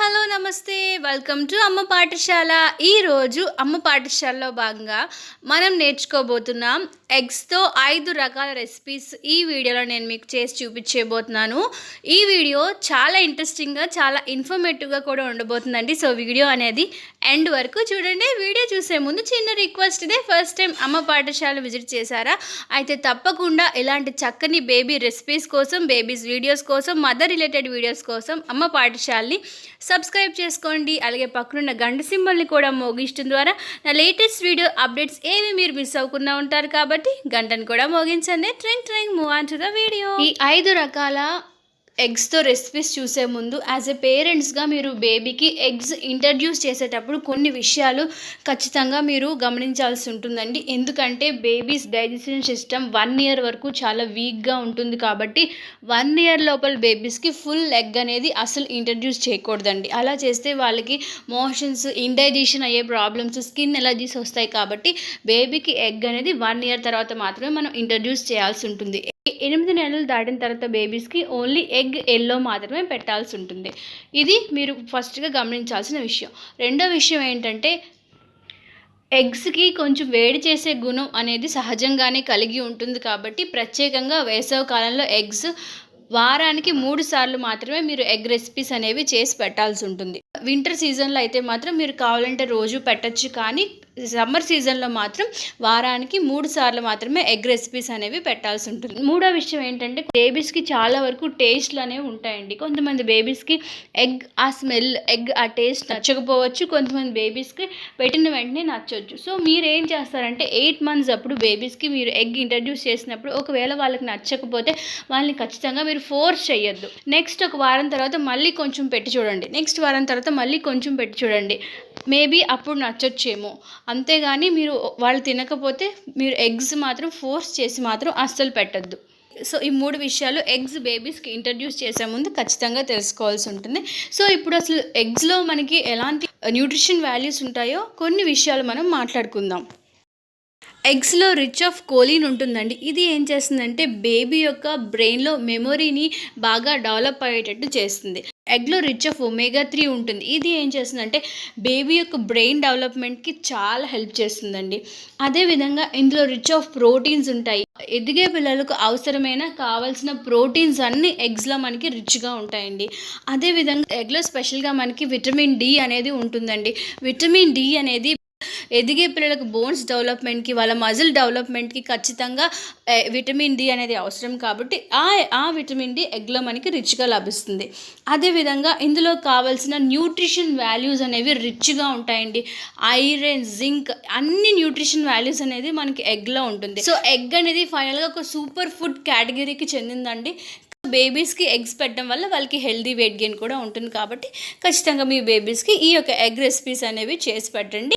Hello నమస్తే. Welcome to అమ్మ పాఠశాల. ఈరోజు అమ్మ పాఠశాలలో భాగంగా మనం నేర్చుకోబోతున్నాం ఎగ్స్తో ఐదు రకాల రెసిపీస్ ఈ వీడియోలో నేను మీకు చేసి చూపించబోతున్నాను. ఈ వీడియో చాలా ఇంట్రెస్టింగ్గా చాలా ఇన్ఫర్మేటివ్గా కూడా ఉండబోతుందండి. సో వీడియో అనేది ఎండ్ వరకు చూడండి. వీడియో చూసే ముందు చిన్న రిక్వెస్ట్ ఇదే ఫస్ట్ టైం అమ్మ పాఠశాల విజిట్ చేశారా? అయితే తప్పకుండా ఇలాంటి చక్కని బేబీ రెసిపీస్ కోసం బేబీస్ వీడియోస్ కోసం మదర్ రిలేటెడ్ వీడియోస్ కోసం అమ్మ పాఠశాలని సబ్స్క్రైబ్ చేసుకోండి. అలాగే పక్కనున్న గంట సింబల్ని కూడా మోగించడం ద్వారా నా లేటెస్ట్ వీడియో అప్డేట్స్ ఏవి మీరు మిస్ అవ్వకుండా ఉంటారు కాబట్టి గంటను కూడా మోగించండి. ట్రింగ్ ట్రింగ్ move on to the video ఈ ఐదు రకాల ఎగ్స్తో రెసిపీస్ చూసే ముందు యాజ్ ఎ పేరెంట్స్గా మీరు బేబీకి ఎగ్స్ ఇంట్రడ్యూస్ చేసేటప్పుడు కొన్ని విషయాలు ఖచ్చితంగా మీరు గమనించాల్సి ఉంటుందండి. ఎందుకంటే babies digestion system one year వరకు చాలా వీక్గా ఉంటుంది కాబట్టి వన్ ఇయర్ లోపల బేబీస్కి ఫుల్ ఎగ్ అనేది అసలు ఇంట్రడ్యూస్ చేయకూడదండి. అలా చేస్తే వాళ్ళకి మోషన్స్ ఇండైజెషన్ అయ్యే ప్రాబ్లమ్స్ స్కిన్ ఎలర్జీస్ వస్తాయి కాబట్టి బేబీకి ఎగ్ అనేది వన్ ఇయర్ తర్వాత మాత్రమే మనం ఇంట్రడ్యూస్ చేయాల్సి ఉంటుంది. ఎనిమిది నెలలు దాటిన తర్వాత బేబీస్కి ఓన్లీ ఎగ్ ఎల్లో మాత్రమే పెట్టాల్సి ఉంటుంది. ఇది మీరు ఫస్ట్గా గమనించాల్సిన విషయం. రెండో విషయం ఏంటంటే ఎగ్స్కి కొంచెం వేడి చేసే గుణం అనేది సహజంగానే కలిగి ఉంటుంది కాబట్టి ప్రత్యేకంగా వేసవ కాలంలో ఎగ్స్ వారానికి మూడు సార్లు మాత్రమే మీరు ఎగ్ రెసిపీస్ అనేవి చేసి పెట్టాల్సి ఉంటుంది. వింటర్ సీజన్లో అయితే మాత్రం మీరు కావాలంటే రోజు పెట్టచ్చు కానీ సమ్మర్ సీజన్లో మాత్రం వారానికి మూడు సార్లు మాత్రమే ఎగ్ రెసిపీస్ అనేవి పెట్టాల్సి ఉంటుంది. మూడో విషయం ఏంటంటే బేబీస్కి చాలా వరకు టేస్ట్లు అనేవి ఉంటాయండి. కొంతమంది బేబీస్కి ఎగ్ ఆ స్మెల్ ఎగ్ ఆ టేస్ట్ నచ్చకపోవచ్చు. కొంతమంది బేబీస్కి పెట్టిన వెంటనే నచ్చవచ్చు సో మీరు ఏం చేస్తారంటే ఎయిట్ మంత్స్ అప్పుడు బేబీస్కి మీరు ఎగ్ ఇంట్రడ్యూస్ చేసినప్పుడు ఒకవేళ వాళ్ళకి నచ్చకపోతే వాళ్ళని ఖచ్చితంగా మీరు ఫోర్స్ చేయొద్దు. నెక్స్ట్ ఒక వారం తర్వాత మళ్ళీ కొంచెం పెట్టి చూడండి. నెక్స్ట్ వారం తర్వాత మళ్ళీ కొంచెం పెట్టి చూడండి. మేబీ అప్పుడు నచ్చొచ్చేమో. అంతేగాని మీరు వాళ్ళు తినకపోతే మీరు ఎగ్స్ మాత్రం ఫోర్స్ చేసి మాత్రం అస్సలు పెట్టద్దు. సో ఈ మూడు విషయాలు ఎగ్స్ బేబీస్కి ఇంట్రడ్యూస్ చేసే ముందు ఖచ్చితంగా తెలుసుకోవాల్సి ఉంటుంది. సో ఇప్పుడు అసలు ఎగ్స్లో మనకి ఎలాంటి న్యూట్రిషన్ వాల్యూస్ ఉంటాయో కొన్ని విషయాలు మనం మాట్లాడుకుందాం. ఎగ్స్లో రిచ్ ఆఫ్ కోలిన్ ఉంటుందండి. ఇది ఏం చేస్తుందంటే బేబీ యొక్క బ్రెయిన్లో మెమొరీని బాగా డెవలప్ అయ్యేటట్టు చేస్తుంది. ఎగ్లో రిచ్ ఆఫ్ ఒమేగా త్రీ ఉంటుంది. ఇది ఏం చేస్తుందంటే బేబీ యొక్క బ్రెయిన్ డెవలప్మెంట్కి చాలా హెల్ప్ చేస్తుందండి. అదేవిధంగా ఇందులో రిచ్ ఆఫ్ ప్రోటీన్స్ ఉంటాయి. ఎదిగే పిల్లలకు అవసరమైన కావాల్సిన ప్రోటీన్స్ అన్ని ఎగ్స్లో మనకి రిచ్గా ఉంటాయండి. అదేవిధంగా ఎగ్లో స్పెషల్గా మనకి విటమిన్ డి అనేది ఉంటుందండి. విటమిన్ డి అనేది ఎదిగే పిల్లలకు బోన్స్ డెవలప్మెంట్కి వాళ్ళ మజిల్ డెవలప్మెంట్కి ఖచ్చితంగా విటమిన్ డి అనేది అవసరం కాబట్టి ఆ ఆ విటమిన్ డి ఎగ్లో మనకి రిచ్గా లభిస్తుంది. అదేవిధంగా ఇందులో కావాల్సిన న్యూట్రిషన్ వాల్యూస్ అనేవి రిచ్గా ఉంటాయండి. ఐరన్ జింక్ అన్ని న్యూట్రిషన్ వాల్యూస్ అనేది మనకి ఎగ్లో ఉంటుంది. సో ఎగ్ అనేది ఫైనల్గా ఒక సూపర్ ఫుడ్ కేటగిరీకి చెందిందండి. బేబీస్కి ఎగ్స్ పెట్టడం వల్ల వాళ్ళకి హెల్దీ వెయిట్ గెయిన్ కూడా ఉంటుంది కాబట్టి ఖచ్చితంగా మీ బేబీస్కి ఈ యొక్క ఎగ్ రెసిపీస్ అనేవి చేసి పెట్టండి.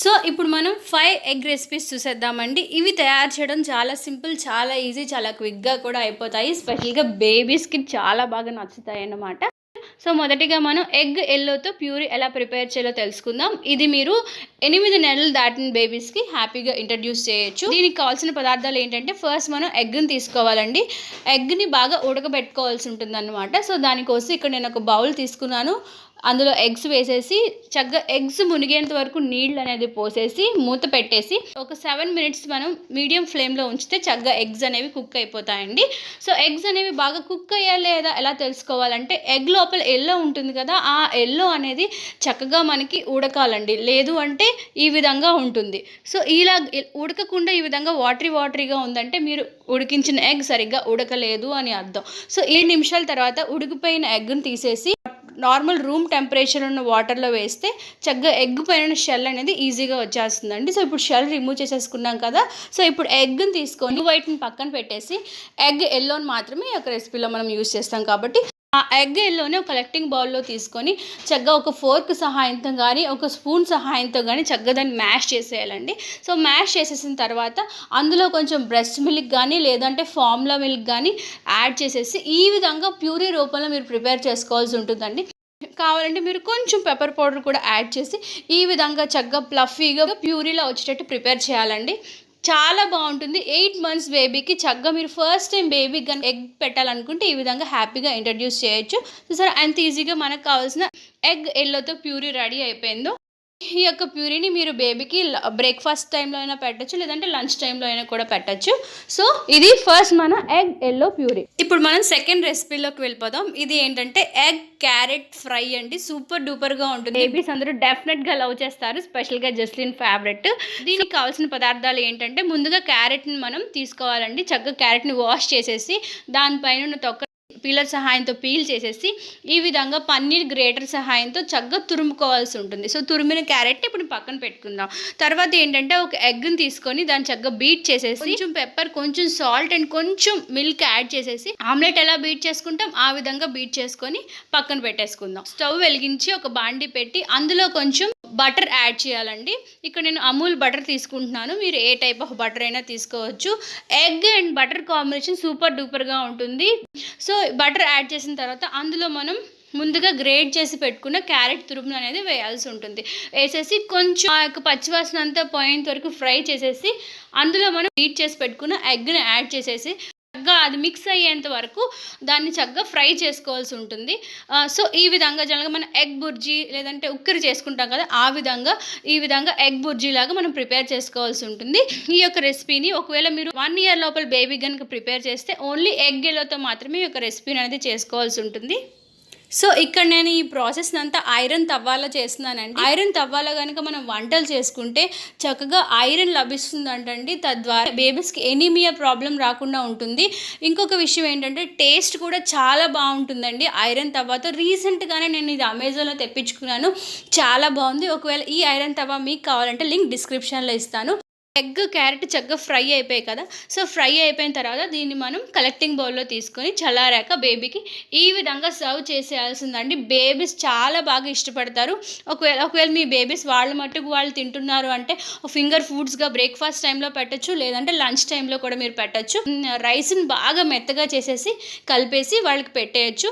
సో ఇప్పుడు మనం ఫైవ్ ఎగ్ రెసిపీస్ చూసేద్దామండి. ఇవి తయారు చేయడం చాలా సింపుల్ చాలా ఈజీ చాలా క్విక్గా కూడా అయిపోతాయి. స్పెషల్గా బేబీస్కి చాలా బాగా నచ్చుతాయి అన్నమాట. సో మొదటిగా మనం ఎగ్ ఎల్లోతో ప్యూరీ ఎలా ప్రిపేర్ చేయాలో తెలుసుకుందాం. ఇది మీరు ఎనిమిది నెలలు దాటిన బేబీస్కి హ్యాపీగా ఇంట్రడ్యూస్ చేయొచ్చు. దీనికి కావాల్సిన పదార్థాలు ఏంటంటే ఫస్ట్ మనం ఎగ్ని తీసుకోవాలండి. ఎగ్ని బాగా ఉడకబెట్టుకోవాల్సి ఉంటుంది అనమాట సో దానికోసం ఇక్కడ నేను ఒక బౌల్ తీసుకున్నాను. అందులో ఎగ్స్ వేసేసి చక్కగా ఎగ్స్ మునిగేంత వరకు నీళ్ళు అనేది పోసేసి మూత పెట్టేసి ఒక సెవెన్ మినిట్స్ మనం మీడియం ఫ్లేమ్లో ఉంచితే చక్కగా ఎగ్స్ అనేవి కుక్ అయిపోతాయండి. సో ఎగ్స్ అనేవి బాగా కుక్ అయ్యా లేదా ఎలా తెలుసుకోవాలంటే ఎగ్ లోపల ఎల్లో ఉంటుంది కదా ఆ ఎల్లో అనేది చక్కగా మనకి ఉడకాలండి. లేదు అంటే ఈ విధంగా ఉంటుంది. సో ఇలా ఉడకకుండా ఈ విధంగా వాటరీ వాటరీగా ఉందంటే మీరు ఉడికించిన ఎగ్ సరిగ్గా ఉడకలేదు అని అర్థం. సో ఏడు నిమిషాల తర్వాత ఉడికిపోయిన ఎగ్ని తీసేసి నార్మల్ రూమ్ టెంపరేచర్ ఉన్న వాటర్లో వేస్తే చక్కగా ఎగ్ పైన షెల్ అనేది ఈజీగా వచ్చేస్తుందండి. సో ఇప్పుడు షెల్ రిమూవ్ చేసేసుకున్నాం కదా సో ఇప్పుడు ఎగ్ని తీసుకొని వైట్ని పక్కన పెట్టేసి ఎగ్ ఎల్లోని మాత్రమే ఈ యొక్క రెసిపీలో మనం యూస్ చేస్తాం కాబట్టి ఆ ఎగ్ ఎల్లోనే ఒక కలెక్టింగ్ బౌల్లో తీసుకొని చక్కగా ఒక ఫోర్క్ సహాయంతో కానీ ఒక స్పూన్ సహాయంతో కానీ చక్కగా దాన్ని మ్యాష్ చేసేయాలండి. సో మ్యాష్ చేసేసిన తర్వాత అందులో కొంచెం బ్రెస్ట్ మిల్క్ కానీ లేదంటే ఫార్ములా మిల్క్ కానీ యాడ్ చేసేసి ఈ విధంగా ప్యూరీ రూపంలో మీరు ప్రిపేర్ చేసుకోవాల్సి ఉంటుందండి. కావాలంటే మీరు కొంచెం పెప్పర్ పౌడర్ కూడా యాడ్ చేసి ఈ విధంగా చక్కగా ప్లఫీగా ప్యూరీలో వచ్చేటట్టు ప్రిపేర్ చేయాలండి. చాలా బాగుంటుంది. ఎయిట్ మంత్స్ బేబీకి చక్కగా మీరు ఫస్ట్ టైం బేబీకి కానీ ఎగ్ పెట్టాలనుకుంటే ఈ విధంగా హ్యాపీగా ఇంట్రడ్యూస్ చేయొచ్చు. చూసారా అంత ఈజీగా మనకు కావాల్సిన ఎగ్ ఎల్లోతో ప్యూరీ రెడీ అయిపోయిందో ఈ యొక్క ప్యూరీని మీరు బేబీకి బ్రేక్ఫాస్ట్ టైంలో అయినా పెట్టచ్చు లేదంటే లంచ్ టైంలో అయినా కూడా పెట్టచ్చు. సో ఇది ఫస్ట్ మన ఎగ్ ఎల్లో ప్యూరీ ఇప్పుడు మనం సెకండ్ రెసిపీలోకి వెళ్ళిపోదాం. ఇది ఏంటంటే ఎగ్ క్యారెట్ ఫ్రై అండి. సూపర్ డూపర్గా ఉంటుంది. బేబీస్ అందరూ డెఫినెట్గా లవ్ చేస్తారు. స్పెషల్గా జస్లిన్ ఫేవరెట్ దీనికి కావాల్సిన పదార్థాలు ఏంటంటే ముందుగా క్యారెట్ని మనం తీసుకోవాలండి. చక్కగా క్యారెట్ని వాష్ చేసేసి దానిపైన ఉన్న తొక్క పీలర్ సహాయంతో పీల్ చేసేసి ఈ విధంగా పన్నీర్ గ్రేటర్ సహాయంతో చక్కగా తురుముకోవాల్సి ఉంటుంది. సో తురిమిన క్యారెట్ ఇప్పుడు పక్కన పెట్టుకుందాం. తర్వాత ఏంటంటే ఒక ఎగ్ని తీసుకొని దాన్ని చక్కగా బీట్ చేసేసి కొంచెం పెప్పర్ కొంచెం సాల్ట్ అండ్ కొంచెం మిల్క్ యాడ్ చేసేసి ఆమ్లెట్ ఎలా బీట్ చేసుకుంటాం ఆ విధంగా బీట్ చేసుకొని పక్కన పెట్టేసుకుందాం. స్టవ్ వెలిగించి ఒక బాండి పెట్టి అందులో కొంచెం బటర్ యాడ్ చేయాలండి. ఇక్కడ నేను అమూల్ బటర్ తీసుకుంటున్నాను. మీరు ఏ టైప్ ఆఫ్ బటర్ అయినా తీసుకోవచ్చు. Egg and butter combination super డూపర్గా ఉంటుంది. సో బటర్ యాడ్ చేసిన తర్వాత అందులో మనం ముందుగా గ్రేడ్ చేసి పెట్టుకున్న క్యారెట్ తురుము అనేది వేయాల్సి ఉంటుంది. వేసేసి కొంచెం ఆ యొక్క పచ్చివాసన అంతా పోయేంత వరకు ఫ్రై చేసేసి అందులో మనం బీట్ చేసి పెట్టుకున్న ఎగ్ని యాడ్ చేసేసి చక్కగా అది మిక్స్ అయ్యేంత వరకు దాన్ని చక్కగా ఫ్రై చేసుకోవాల్సి ఉంటుంది. సో ఈ విధంగా జనరల్గా మనం ఎగ్ బుర్జీ లేదంటే ఉక్కిరి చేసుకుంటాం కదా ఆ విధంగా ఈ విధంగా ఎగ్ బుర్జీ లాగా మనం ప్రిపేర్ చేసుకోవాల్సి ఉంటుంది. ఈ యొక్క రెసిపీని ఒకవేళ మీరు వన్ ఇయర్ లోపల బేబీ కనుక ప్రిపేర్ చేస్తే ఓన్లీ ఎగ్ ఎలోతో మాత్రమే ఈ యొక్క రెసిపీని అనేది చేసుకోవాల్సి ఉంటుంది. సో ఇక్కడ నేను ఈ ప్రాసెస్ అంతా ఐరన్ తవ్వాలో చేస్తున్నానండి. ఐరన్ తవ్వాలో కనుక మనం వంటలు చేసుకుంటే చక్కగా ఐరన్ లభిస్తుందంటండి. తద్వారా బేబీస్కి ఎనీమియా ప్రాబ్లం రాకుండా ఉంటుంది. ఇంకొక విషయం ఏంటంటే టేస్ట్ కూడా చాలా బాగుంటుందండి. ఐరన్ తవ్వతో రీసెంట్గానే నేను ఇది అమెజాన్లో తెప్పించుకున్నాను. చాలా బాగుంది. ఒకవేళ ఈ ఐరన్ తవ్వ మీకు కావాలంటే లింక్ డిస్క్రిప్షన్లో ఇస్తాను. ఎగ్ క్యారెట్ చక్కగా ఫ్రై అయిపోయాయి కదా. సో ఫ్రై అయిపోయిన తర్వాత దీన్ని మనం కలెక్టింగ్ బౌల్లో తీసుకొని చల్లారాక బేబీకి ఈ విధంగా సర్వ్ చేసేయాల్సిందండి. బేబీస్ చాలా బాగా ఇష్టపడతారు. ఒకవేళ ఒకవేళ మీ బేబీస్ వాళ్ళ మట్టుకు వాళ్ళు తింటున్నారు అంటే ఫింగర్ ఫుడ్స్గా బ్రేక్ఫాస్ట్ టైంలో పెట్టచ్చు లేదంటే లంచ్ టైంలో కూడా మీరు పెట్టచ్చు. రైస్ని బాగా మెత్తగా చేసేసి కలిపేసి వాళ్ళకి పెట్టేయచ్చు.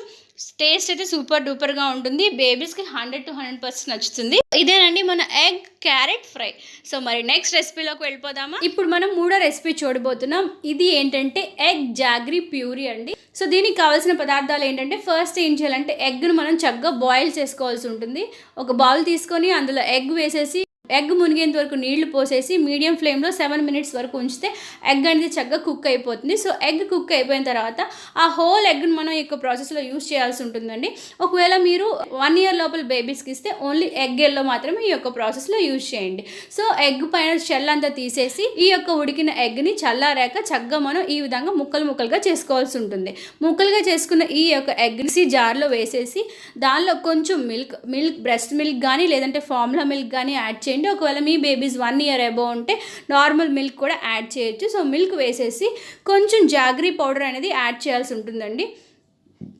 టేస్ట్ అయితే సూపర్ డూపర్గా ఉంటుంది. బేబీస్కి హండ్రెడ్ టు హండ్రెడ్ పర్సెంట్ నచ్చుతుంది. ఇదేనండి మన ఎగ్ క్యారెట్ ఫ్రై. సో మరి నెక్స్ట్ రెసిపీలోకి వెళ్ళిపోదామా? ఇప్పుడు మనం మూడో రెసిపీ చూడబోతున్నాం. ఇది ఏంటంటే ఎగ్ జాగ్రీ ప్యూరీ అండి. సో దీనికి కావాల్సిన పదార్థాలు ఏంటంటే ఫస్ట్ ఏం చేయాలంటే ఎగ్ను మనం చక్కగా బాయిల్ చేసుకోవాల్సి ఉంటుంది. ఒక బౌల్ తీసుకొని అందులో ఎగ్ వేసేసి ఎగ్ మునిగేంత వరకు నీళ్ళు పోసేసి మీడియం ఫ్లేమ్లో సెవెన్ మినిట్స్ వరకు ఉంచితే ఎగ్ అనేది చక్కగా కుక్ అయిపోతుంది. సో ఎగ్ కుక్ అయిపోయిన తర్వాత ఆ హోల్ ఎగ్ని మనం ఈ యొక్క ప్రాసెస్లో యూస్ చేయాల్సి ఉంటుందండి. ఒకవేళ మీరు వన్ ఇయర్ లోపల బేబీస్కి ఇస్తే ఓన్లీ ఎగ్ ఎల్లో మాత్రమే ఈ యొక్క ప్రాసెస్లో యూస్ చేయండి. సో ఎగ్ పైన షెల్ అంతా తీసేసి ఈ యొక్క ఉడికిన ఎగ్ని చల్లారాక చక్కగా మనం ఈ విధంగా ముక్కలు ముక్కలుగా చేసుకోవాల్సి ఉంటుంది. ముక్కలుగా చేసుకున్న ఈ యొక్క ఎగ్ని జార్లో వేసేసి దానిలో కొంచెం మిల్క్ మిల్క్ బ్రెస్ట్ మిల్క్ కానీ లేదంటే ఫార్ములా మిల్క్ కానీ యాడ్ చేయండి. ఒకవేళ మీ బేబీస్ వన్ ఇయర్ అబో ఉంటే నార్మల్ మిల్క్ కూడా యాడ్ చేయొచ్చు. సో మిల్క్ వేసేసి కొంచెం జాగ్రీ పౌడర్ అనేది యాడ్ చేయాల్సి ఉంటుందండి.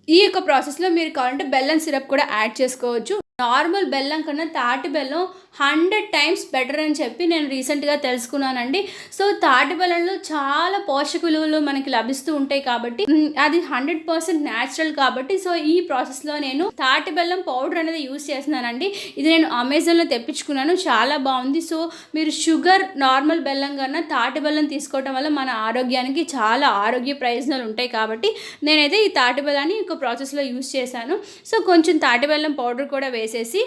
ఈ యొక్క ప్రాసెస్లో మీరు కావాలంటే బెల్లం సిరప్ కూడా యాడ్ చేసుకోవచ్చు. నార్మల్ బెల్లం కన్నా తాటి బెల్లం హండ్రెడ్ టైమ్స్ బెటర్ అని చెప్పి నేను రీసెంట్గా తెలుసుకున్నానండి. సో తాటి బెల్లంలో చాలా పోషక విలువలు మనకి లభిస్తూ ఉంటాయి కాబట్టి అది హండ్రెడ్ పర్సెంట్ న్యాచురల్ కాబట్టి సో ఈ ప్రాసెస్లో నేను తాటి బెల్లం పౌడర్ అనేది యూస్ చేస్తున్నానండి. ఇది నేను అమెజాన్లో తెప్పించుకున్నాను చాలా బాగుంది. సో మీరు షుగర్ నార్మల్ బెల్లం కన్నా తాటి బెల్లం తీసుకోవడం వల్ల మన ఆరోగ్యానికి చాలా ఆరోగ్య ప్రయోజనాలు ఉంటాయి కాబట్టి నేనైతే ఈ తాటి బెల్లాన్ని ఒక ప్రాసెస్లో యూస్ చేశాను. సో కొంచెం తాటి బెల్లం పౌడర్ కూడా వేసి వేసేసి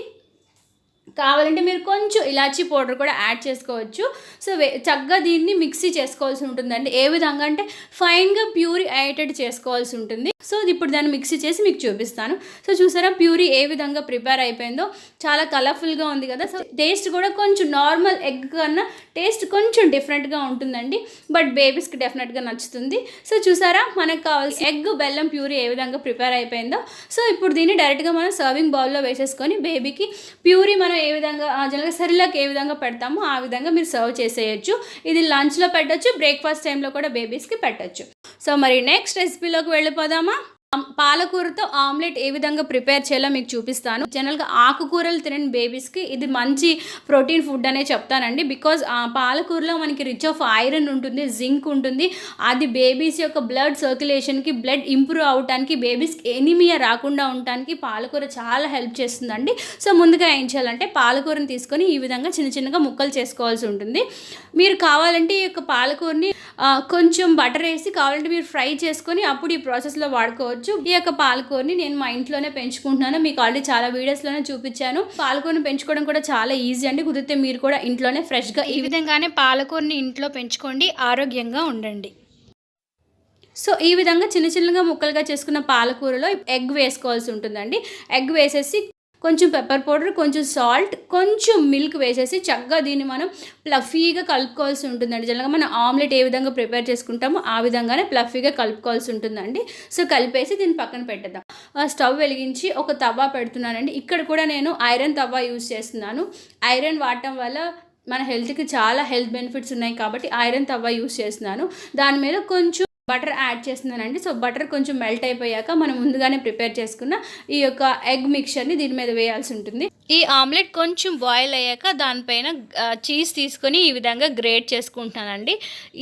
కావాలంటే మీరు కొంచెం ఇలాచీ పౌడర్ కూడా యాడ్ చేసుకోవచ్చు. సో చక్కగా దీన్ని మిక్సీ చేసుకోవాల్సి ఉంటుందండి. ఏ విధంగా అంటే ఫైన్గా ప్యూరి అయ్యేటట్టు చేసుకోవాల్సి ఉంటుంది. సో ఇప్పుడు దాన్ని మిక్సీ చేసి మీకు చూపిస్తాను. సో చూసారా ప్యూరీ ఏ విధంగా ప్రిపేర్ అయిపోయిందో? చాలా కలర్ఫుల్గా ఉంది కదా? సో టేస్ట్ కూడా కొంచెం నార్మల్ ఎగ్ కన్నా టేస్ట్ కొంచెం డిఫరెంట్గా ఉంటుందండి. బట్ బేబీస్కి డెఫినెట్గా నచ్చుతుంది. సో చూసారా మనకు కావాల్సిన ఎగ్ బెల్లం ప్యూరీ ఏ విధంగా ప్రిపేర్ అయిపోయిందో? సో ఇప్పుడు దీన్ని డైరెక్ట్గా మనం సర్వింగ్ బౌల్లో వేసేసుకొని బేబీకి ప్యూరీ మనం ఏ విధంగా జనరల్గా సరిలాక్ ఏ విధంగా పెడతామో ఆ విధంగా మీరు సర్వ్ చేసేయచ్చు. ఇది లంచ్లో పెట్టచ్చు బ్రేక్ఫాస్ట్ టైంలో కూడా బేబీస్కి పెట్టచ్చు. సో మరి నెక్స్ట్ రెసిపీలోకి వెళ్ళిపోదామా? పాలకూరతో ఆమ్లెట్ ఏ విధంగా ప్రిపేర్ చేయాలో మీకు చూపిస్తాను. జనరల్గా ఆకుకూరలు తినని బేబీస్కి ఇది మంచి ప్రోటీన్ ఫుడ్ అనే చెప్తానండి. బికాజ్ ఆ పాలకూరలో మనకి రిచ్ ఆఫ్ ఐరన్ ఉంటుంది జింక్ ఉంటుంది. అది బేబీస్ యొక్క బ్లడ్ సర్క్యులేషన్కి బ్లడ్ ఇంప్రూవ్ అవడానికి బేబీస్కి ఎనిమియా రాకుండా ఉండటానికి పాలకూర చాలా హెల్ప్ చేస్తుందండి. సో ముందుగా ఏం చేయాలంటే పాలకూరని తీసుకొని ఈ విధంగా చిన్న చిన్నగా ముక్కలు చేసుకోవాల్సి ఉంటుంది. మీరు కావాలంటే ఈ యొక్క పాలకూరని కొంచెం బటర్ వేసి కావాలంటే మీరు ఫ్రై చేసుకొని అప్పుడు ఈ ప్రాసెస్లో వాడుకోవచ్చు. ఈ యొక్క పాలకూరని నేను మా ఇంట్లోనే పెంచుకుంటున్నాను. మీకు ఆల్రెడీ చాలా వీడియోస్లోనే చూపించాను. పాలకూరని పెంచుకోవడం కూడా చాలా ఈజీ అండి. కుదిరితే మీరు కూడా ఇంట్లోనే ఫ్రెష్గా ఈ విధంగానే పాలకూరని ఇంట్లో పెంచుకోండి. ఆరోగ్యంగా ఉండండి. సో ఈ విధంగా చిన్న చిన్నగా ముక్కలుగా చేసుకున్న పాలకూరలో ఎగ్ వేసుకోవాల్సి ఉంటుందండి. ఎగ్ వేసేసి కొంచెం పెప్పర్ పౌడర్ కొంచెం సాల్ట్ కొంచెం మిల్క్ వేసేసి చక్కగా దీన్ని మనం ప్లఫీగా కలుపుకోవాల్సి ఉంటుందండి. జనరల్గా మనం ఆమ్లెట్ ఏ విధంగా ప్రిపేర్ చేసుకుంటామో ఆ విధంగానే ప్లఫీగా కలుపుకోవాల్సి ఉంటుందండి. సో కలిపేసి దీన్ని పక్కన పెట్టేద్దాం. ఆ స్టవ్ వెలిగించి ఒక తవా పెడుతున్నానండి. ఇక్కడ కూడా నేను ఐరన్ తవా యూజ్ చేస్తున్నాను. ఐరన్ వాడటం వల్ల మన హెల్త్కి చాలా హెల్త్ బెనిఫిట్స్ ఉన్నాయి కాబట్టి ఐరన్ తవ్వ యూస్ చేస్తున్నాను. దాని మీద కొంచెం బటర్ యాడ్ చేస్తున్నానండి. సో బటర్ కొంచెం మెల్ట్ అయిపోయాక మనం ముందుగానే ప్రిపేర్ చేసుకున్న ఈ యొక్క ఎగ్ మిక్చర్ని దీని మీద వేయాల్సి ఉంటుంది. ఈ ఆమ్లెట్ కొంచెం బాయిల్ అయ్యాక దానిపైన చీజ్ తీసుకొని ఈ విధంగా గ్రేట్ చేసుకుంటానండి.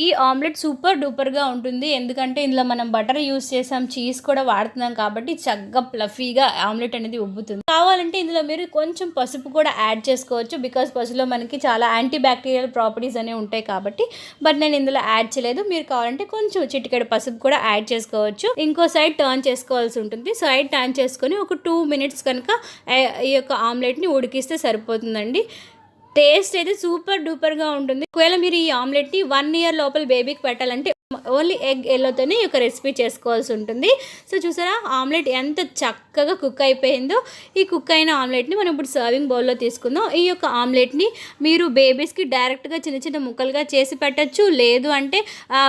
ఈ ఆమ్లెట్ సూపర్ డూపర్గా ఉంటుంది. ఎందుకంటే ఇందులో మనం బటర్ యూస్ చేసాం చీజ్ కూడా వాడుతున్నాం కాబట్టి చక్కగా ప్లఫీగా ఆమ్లెట్ అనేది ఉబ్బుతుంది. కావాలంటే ఇందులో మీరు కొంచెం పసుపు కూడా యాడ్ చేసుకోవచ్చు బికాస్ పసుపులో మనకి చాలా యాంటీ బ్యాక్టీరియల్ ప్రాపర్టీస్ అనేవి ఉంటాయి కాబట్టి. బట్ నేను ఇందులో యాడ్ చేయలేదు. మీరు కావాలంటే కొంచెం చిటికెడు పసుపు కూడా యాడ్ చేసుకోవచ్చు. ఇంకో సైడ్ టర్న్ చేసుకోవాల్సి ఉంటుంది. సైడ్ టర్న్ చేసుకొని ఒక టూ మినిట్స్ కనుక ఈ యొక్క ఆమ్లెట్ ఆమ్లెట్ని ఉడికిస్తే సరిపోతుందండి. టేస్ట్ అయితే సూపర్ డూపర్గా ఉంటుంది. ఒకవేళ మీరు ఈ ఆమ్లెట్ని వన్ ఇయర్ లోపల బేబీకి పెట్టాలంటే ఓన్లీ ఎగ్ ఎల్లోతోనే ఈ యొక్క రెసిపీ చేసుకోవాల్సి ఉంటుంది. సో చూసారా ఆమ్లెట్ ఎంత చక్కగా కుక్ అయిపోయిందో ఈ కుక్ అయిన ఆమ్లెట్ని మనం ఇప్పుడు సర్వింగ్ బౌల్లో తీసుకుందాం. ఈ యొక్క ఆమ్లెట్ని మీరు బేబీస్కి డైరెక్ట్గా చిన్న చిన్న ముక్కలుగా చేసి పెట్టచ్చు. లేదు అంటే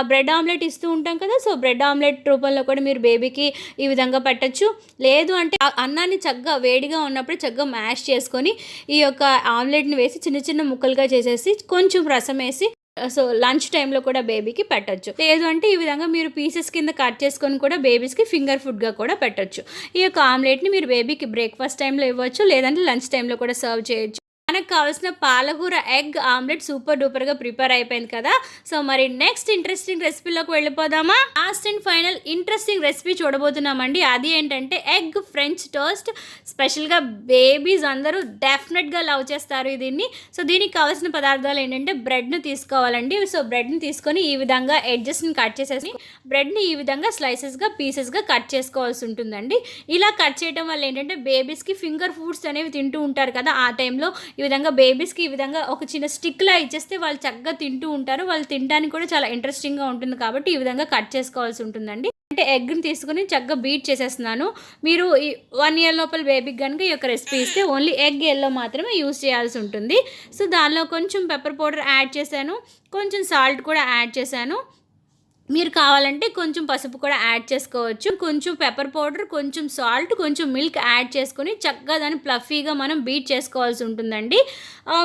బ్రెడ్ ఆమ్లెట్ ఇస్తూ ఉంటాం కదా సో బ్రెడ్ ఆమ్లెట్ రూపంలో కూడా మీరు బేబీకి ఈ విధంగా పెట్టచ్చు. లేదు అంటే అన్నాన్ని చక్కగా వేడిగా ఉన్నప్పుడు చక్కగా మ్యాష్ చేసుకొని ఈ యొక్క ఆమ్లెట్ని వేసి చిన్న చిన్న ముక్కలుగా చేసేసి కొంచెం రసం వేసి సో లంచ్ టైంలో కూడా బేబీకి పెట్టొచ్చు. లేదు అంటే ఈ విధంగా మీరు పీసెస్ కింద కట్ చేసుకొని కూడా బేబీస్కి ఫింగర్ ఫుడ్గా కూడా పెట్టొచ్చు. ఈ యొక్క ఆమ్లెట్ని మీరు బేబీకి బ్రేక్ఫాస్ట్ టైంలో ఇవ్వచ్చు లేదంటే లంచ్ టైంలో కూడా సర్వ్ చేయొచ్చు. మనకు కావాల్సిన పాలకూర ఎగ్ ఆమ్లెట్ సూపర్ డూపర్గా ప్రిపేర్ అయిపోయింది కదా. సో మరి నెక్స్ట్ ఇంట్రెస్టింగ్ రెసిపీలోకి వెళ్ళిపోదామా? Last and final interesting recipe చూడబోతున్నామండి. అది ఏంటంటే ఎగ్ ఫ్రెంచ్ టోస్ట్ స్పెషల్గా బేబీస్ అందరూ డెఫినెట్గా లవ్ చేస్తారు దీన్ని. సో దీనికి కావాల్సిన పదార్థాలు ఏంటంటే బ్రెడ్ను తీసుకోవాలండి. సో బ్రెడ్ని తీసుకొని ఈ విధంగా ఎడ్జెస్ని కట్ చేసేసి బ్రెడ్ని ఈ విధంగా స్లైసెస్గా పీసెస్గా కట్ చేసుకోవాల్సి ఉంటుందండి. ఇలా కట్ చేయడం వల్ల ఏంటంటే బేబీస్కి ఫింగర్ ఫుడ్స్ అనేవి తింటూ ఉంటారు కదా. ఆ టైంలో విధంగా బేబీస్కి ఈ విధంగా ఒక చిన్న స్టిక్లా ఇచ్చేస్తే వాళ్ళు చక్కగా తింటూ ఉంటారు. వాళ్ళు తినడానికి కూడా చాలా ఇంట్రెస్టింగ్గా ఉంటుంది కాబట్టి ఈ విధంగా కట్ చేసుకోవాల్సి ఉంటుందండి. అంటే ఎగ్ని తీసుకుని చక్కగా బీట్ చేసేస్తున్నాను. మీరు ఈ వన్ ఇయర్ లోపల బేబీకి కనుక ఈ యొక్క రెసిపీ ఇస్తే ఓన్లీ ఎగ్ ఎల్లో మాత్రమే యూస్ చేయాల్సి ఉంటుంది. సో దానిలో కొంచెం పెప్పర్ పౌడర్ యాడ్ చేశాను. కొంచెం సాల్ట్ కూడా యాడ్ చేశాను. మీరు కావాలంటే కొంచెం పసుపు కూడా యాడ్ చేసుకోవచ్చు. కొంచెం పెప్పర్ పౌడర్ కొంచెం సాల్ట్ కొంచెం మిల్క్ యాడ్ చేసుకొని చక్కగా దాన్ని ప్లఫీగా మనం బీట్ చేసుకోవాల్సి ఉంటుందండి.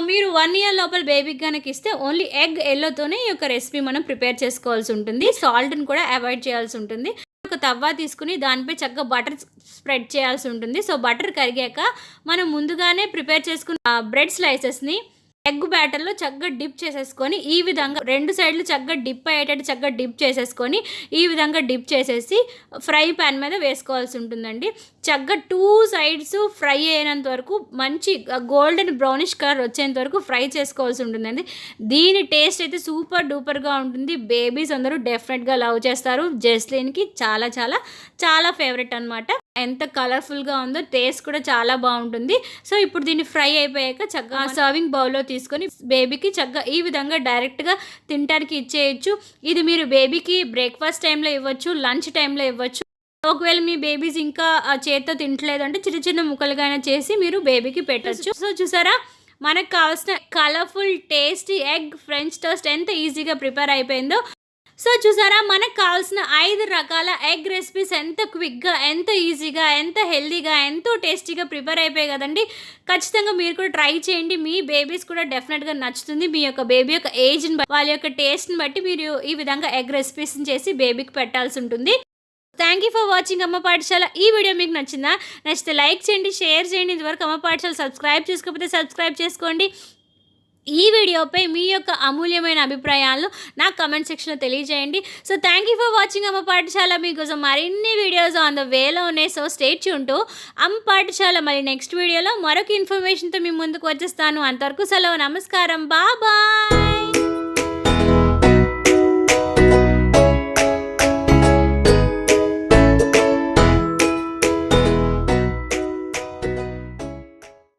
మీరు వన్ ఇయర్ లోపల బేబీకి కనుక ఇస్తే ఓన్లీ ఎగ్ ఎల్లోతోనే ఈ యొక్క రెసిపీ మనం ప్రిపేర్ చేసుకోవాల్సి ఉంటుంది. సాల్ట్ని కూడా అవాయిడ్ చేయాల్సి ఉంటుంది. ఒక తవ్వ తీసుకుని దానిపై చక్కగా బటర్ స్ప్రెడ్ చేయాల్సి ఉంటుంది. సో బటర్ కరిగాక మనం ముందుగానే ప్రిపేర్ చేసుకున్న బ్రెడ్ స్లైసెస్ని ఎగ్ బ్యాటర్లో చక్కగా డిప్ చేసేసుకొని ఈ విధంగా రెండు సైడ్లు చక్కగా డిప్ అయ్యేటట్టు చక్కగా డిప్ చేసేసుకొని ఈ విధంగా డిప్ చేసేసి ఫ్రై ప్యాన్ మీద వేసుకోవాల్సి ఉంటుందండి. చక్కగా టూ సైడ్స్ ఫ్రై అయినంత వరకు మంచి గోల్డెన్ బ్రౌనిష్ కలర్ వచ్చేంత వరకు ఫ్రై చేసుకోవాల్సి ఉంటుందండి. దీని టేస్ట్ అయితే సూపర్ డూపర్గా ఉంటుంది. బేబీస్ అందరూ డెఫినెట్గా లవ్ చేస్తారు. జెస్లిన్కి చాలా చాలా చాలా ఫేవరెట్ అనమాట ఎంత కలర్ఫుల్గా ఉందో టేస్ట్ కూడా చాలా బాగుంటుంది. సో ఇప్పుడు దీన్ని ఫ్రై అయిపోయాక చక్కగా సర్వింగ్ బౌల్లో తీసుకొని బేబీకి చక్కగా ఈ విధంగా డైరెక్ట్గా తినడానికి ఇచ్చేయచ్చు. ఇది మీరు బేబీకి బ్రేక్ఫాస్ట్ టైంలో ఇవ్వచ్చు లంచ్ టైంలో ఇవ్వచ్చు. ఒకవేళ మీ బేబీస్ ఇంకా ఆ చేత్తో తింటలేదు అంటే చిన్న చిన్న ముక్కలుగా చేసి మీరు బేబీకి పెట్టచ్చు. సో చూసారా? మనకు కావాల్సిన colourful tasty egg French toast ఎంత ఈజీగా ప్రిపేర్ అయిపోయిందో సో చూసారా మనకు కావాల్సిన ఐదు రకాల ఎగ్ రెసిపీస్ ఎంత క్విక్గా ఎంత ఈజీగా ఎంత హెల్దీగా ఎంతో టేస్టీగా ప్రిపేర్ అయిపోయాయి కదండి. ఖచ్చితంగా మీరు కూడా ట్రై చేయండి. మీ బేబీస్ కూడా డెఫినెట్గా నచ్చుతుంది. మీ యొక్క బేబీ యొక్క ఏజ్ని బట్టి వాళ్ళ యొక్క టేస్ట్ని బట్టి మీరు ఈ విధంగా ఎగ్ రెసిపీస్ని చేసి బేబీకి పెట్టాల్సి ఉంటుంది. Thank you for watching Amma పాఠశాల. ఈ వీడియో మీకు నచ్చిందా? నచ్చితే లైక్ చేయండి షేర్ చేయండి. ఇంతవరకు అమ్మ పాఠశాల సబ్స్క్రైబ్ చేసుకోకపోతే సబ్స్క్రైబ్ చేసుకోండి. ఈ వీడియోపై మీ యొక్క అమూల్యమైన అభిప్రాయాలు నాకు కమెంట్ సెక్షన్లో తెలియజేయండి. So thank you for watching Amma Pathashala. మీకోసం మరిన్ని వీడియోస్ ఆన్ ద వేలో ఉన్నాయి సో స్టేట్ ఉంటూ అమ్మ పాఠశాల. మళ్ళీ నెక్స్ట్ వీడియోలో మరొక ఇన్ఫర్మేషన్తో మీ ముందుకు వచ్చేస్తాను. అంతవరకు సెలవు. నమస్కారం. బాబాయ్